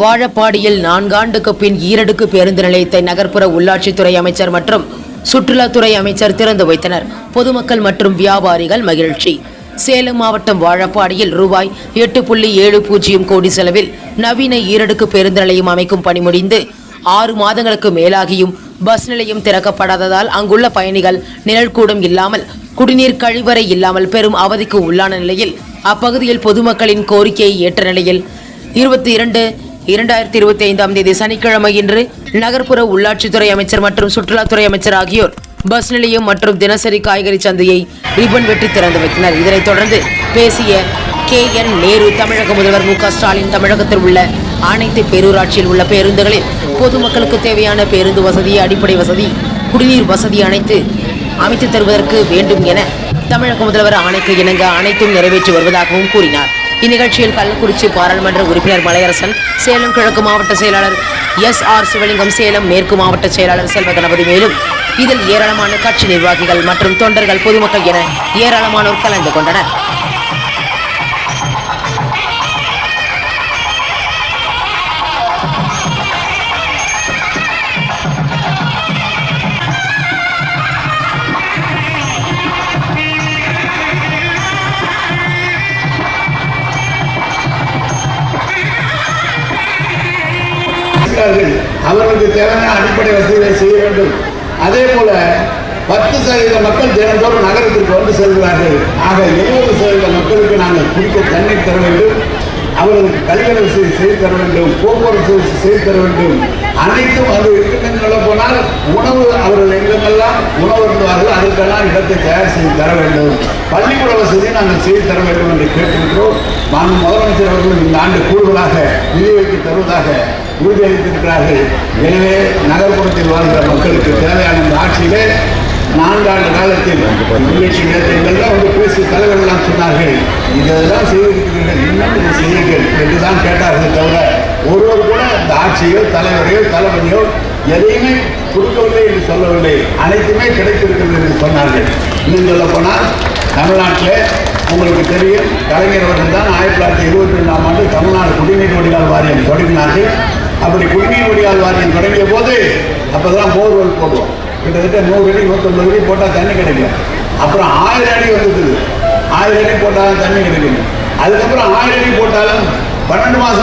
வாழப்பாடியில் நான்காண்டுக்கு பின் ஈரடுக்கு பேருந்து நிலையத்தை நகர்ப்புற உள்ளாட்சித்துறை அமைச்சர் மற்றும் சுற்றுலாத்துறை அமைச்சர் திறந்து வைத்தனர். பொதுமக்கள் மற்றும் வியாபாரிகள் மகிழ்ச்சி. சேலம் மாவட்டம் வாழப்பாடியில் ரூபாய் எட்டு புள்ளி ஏழு பூஜ்ஜியம் கோடி செலவில் நவீன ஈரடுக்கு பேருந்து நிலையம் அமைக்கும் பணி முடிந்து ஆறு மாதங்களுக்கு மேலாகியும் பஸ் நிலையம் திறக்கப்படாததால் அங்குள்ள பயணிகள் நிழல்கூடம் இல்லாமல் குடிநீர் கழிவறை இல்லாமல் பெரும் அவதிக்கு உள்ளான நிலையில் அப்பகுதியில் பொதுமக்களின் கோரிக்கையை ஏற்ற நிலையில் இருபத்தி இரண்டு இரண்டாயிரத்தி இருபத்தி ஐந்தாம் தேதி சனிக்கிழமை இன்று நகர்ப்புற உள்ளாட்சித்துறை அமைச்சர் மற்றும் சுற்றுலாத்துறை அமைச்சர் ஆகியோர் பஸ் நிலையம் மற்றும் தினசரி காய்கறி சந்தையை ரிப்பன் வெட்டி திறந்து வைத்தனர். இதனைத் தொடர்ந்து பேசிய கே என் நேரு தமிழக முதல்வர் மு ஸ்டாலின் தமிழகத்தில் உள்ள அனைத்து பேரூராட்சியில் உள்ள பேருந்துகளில் பொதுமக்களுக்கு தேவையான பேருந்து வசதி அடிப்படை வசதி குடிநீர் வசதி அனைத்து அமைத்து தருவதற்கு வேண்டும் என தமிழக முதல்வர் ஆணைக்கு இணங்க அனைத்தும் நிறைவேற்றி வருவதாகவும் கூறினார். இந்நிகழ்ச்சியில் கள்ளக்குறிச்சி பாராளுமன்ற உறுப்பினர் மலையரசன் சேலம் கிழக்கு மாவட்ட செயலாளர் எஸ் ஆர் சிவலிங்கம் சேலம் மேற்கு மாவட்ட செயலாளர் செல்வ கணபதி மேலும் இதில் ஏராளமான கட்சி நிர்வாகிகள் மற்றும் தொண்டர்கள் பொதுமக்கள் என ஏராளமானோர் கலந்து கொண்டனர். இருக்கிறார்கள் அவர்களுக்கு தேவையான அடிப்படை வசதிகளை செய்ய வேண்டும். அதே போல பத்து சதவீத மக்கள் தினந்தோறும் நகரத்திற்கு வந்து செல்கிறார்கள். ஆக எழுபது சதவீத மக்களுக்கு நாங்கள் குடிக்க தண்ணீர் தர வேண்டும். அவர்களுக்கு கல்வி வசதி செய்து தர வேண்டும். போக்குவரத்து செய்து தர வேண்டும். அனைத்தும் அது இருக்கின்றன சொல்ல போனால் உணவு அவர்கள் எங்கெங்கெல்லாம் உணவு இருந்துவார்கள் அதற்கெல்லாம் இடத்தை தயார் செய்து தர வேண்டும். பள்ளிக்கூட வசதியை நாங்கள் செய்து தர வேண்டும் என்று கேட்டிருக்கிறோம் நான் முதலமைச்சர் அவர்களும் இந்த ஆண்டு கூடுதலாக நிதி வைத்து தருவதாக உறுதியளித்திருக்கிறார்கள் எனவே நகர்ப்புறத்தில் வாழ்கிற மக்களுக்கு தேவையான இந்த ஆட்சியிலே நான்காண்டு காலத்தில் நிகழ்ச்சி நேரத்தில் வந்து பேசி தலைவர்கள்லாம் சொன்னார்கள் இதெல்லாம் செய்திருக்கிறீர்கள் இன்னும் இதை செய்யுங்கள் என்று தான் கேட்டார்கள் தவிர ஒருவர் கூட இந்த ஆட்சியோ தலைவரையோ தளபதியோ எதையுமே கொடுக்கவில்லை என்று சொல்லவில்லை. அனைத்துமே கிடைத்திருக்கிறது என்று சொன்னார்கள். இன்னும் சொல்ல போனால் தமிழ்நாட்டில் உங்களுக்கு தெரியும் கலைஞர் அவர்கள் தான் ஆயிரத்தி தொள்ளாயிரத்தி இருபத்தி ரெண்டாம் ஆண்டு தமிழ்நாடு குடிநீர் வடிகால் வாரியம் தொடங்கினார்கள். அப்படி குடிநீர் வடிகால் வாரியம் தொடங்கிய போது அப்போ தான் போர்வெல் போடுவோம். கிட்டத்தட்ட நூறு அடி நூற்றம்பது அடி போட்டால் தண்ணி கிடைக்கும். அப்புறம் ஆயிரம் அடி வந்துருக்குது. ஆயிரம் அடி போட்டாலும் தண்ணி கிடைக்கும். அதுக்கப்புறம் ஆயிரம் அடி போட்டாலும் பன்னெண்டு மாதம்